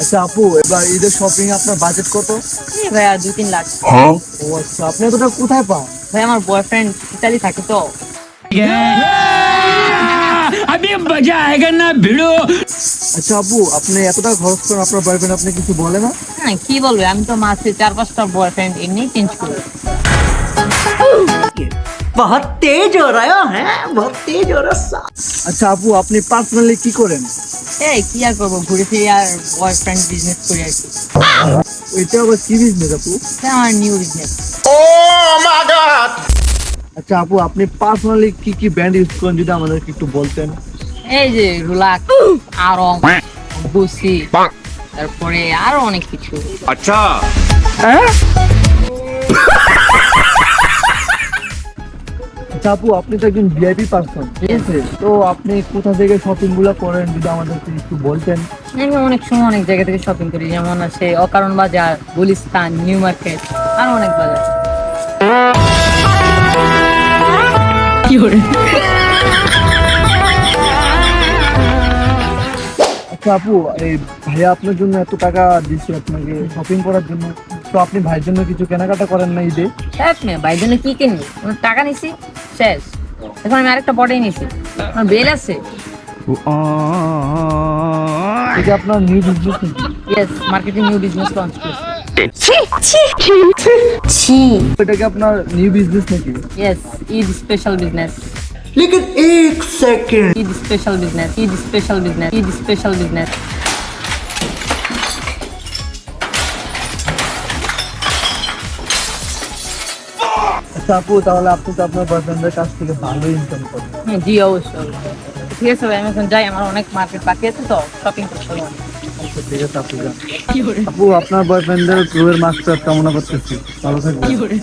আচ্ছা আপু এবার ঈদের শপিং আপনার বাজেট কত? হ্যাঁ ভাইয়া দুই তিন লাখ। হ্যাঁ। ও আচ্ছা আপনি এতটা কোথায় পান? ভাই আমার বয়ফ্রেন্ড ইতালি থাকে তো। আমি মজা আয়েগা না ভিড়ো। আচ্ছা আপু আপনি এতটা খরচ করেন আপনার বয়ফ্রেন্ড আপনি কিছু বলে না? হ্যাঁ কি বলবে? আমি তো মাসে চার পাঁচটা বয়ফ্রেন্ড এমনি চেঞ্জ করি। বহুত তেজ হো রহা হ্যাঁ বহুত তেজ হো রহা আচ্ছা আপু আপনি পার্সোনালি কি করেন? এই কি আর করব? ঘুরে ফিরে আর বয়ফ্রেন্ড বিজনেস করে আসি। কি এটা আবার কি বিজনেস আপু? এটা আমার new business oh my god আচ্ছা আপু আপনি পার্সোনালি কি কি ব্র্যান্ড ইউজ করেন যদি আমাদেরকে একটু বলতেন? এই যে রুলাক আরং গুসি তারপরে আরও অনেক কিছু। আচ্ছা। হ্যাঁ? আপু আপনি তো একজন ভিআইপি পার্সন ঠিক আছে? তো আপনি কোথা থেকে শপিংগুলো করেন যদি আমাদেরকে একটু বলতেন। আমি অনেক সময় অনেক জায়গা থেকে শপিং করি যেমন আছে অকারণ বাজার গুলিস্তান নিউ মার্কেট আর অনেক বাজার। কি করে? আচ্ছা আপু এই ভাইয়া আপনার জন্য এত টাকা দিচ্ছে আপনাকে শপিং করার জন্য। তো আপনি ভাইয়ের জন্য কিছু কেনাকাটা করেন না ঈদে এক মেয়ে ভাই জন্য কি কিনবি কোনো টাকা নিছি শেষ এখন আমি আরেকটা বডি নিছি আমার বেল আছে এটা আপনার নিউ বিজনেস নাকি yes marketing new business launch করছি এটা কি আপনার নিউ বিজনেস নাকি ইয়েস ঈদ স্পেশাল বিজনেস लेकिन एक second Eid special business Eid special business Eid special business আচ্ছা আপু তাহলে আপনি তো আপনার বয়ফ্রেন্ডের কাছ থেকে ভালো ইনকাম করেন হ্যাঁ জি অবশ্যই। ঠিক আছে ভাই আমি এখন যাই আমার অনেক মার্কেট বাকি আছে তো শপিং করতে হবে। আচ্ছা ঠিক আছে আপু আপু আপনার বয়ফ্রেন্ডের মাস্টার কামনা করতেছি। ভালো থাকবেন। করে?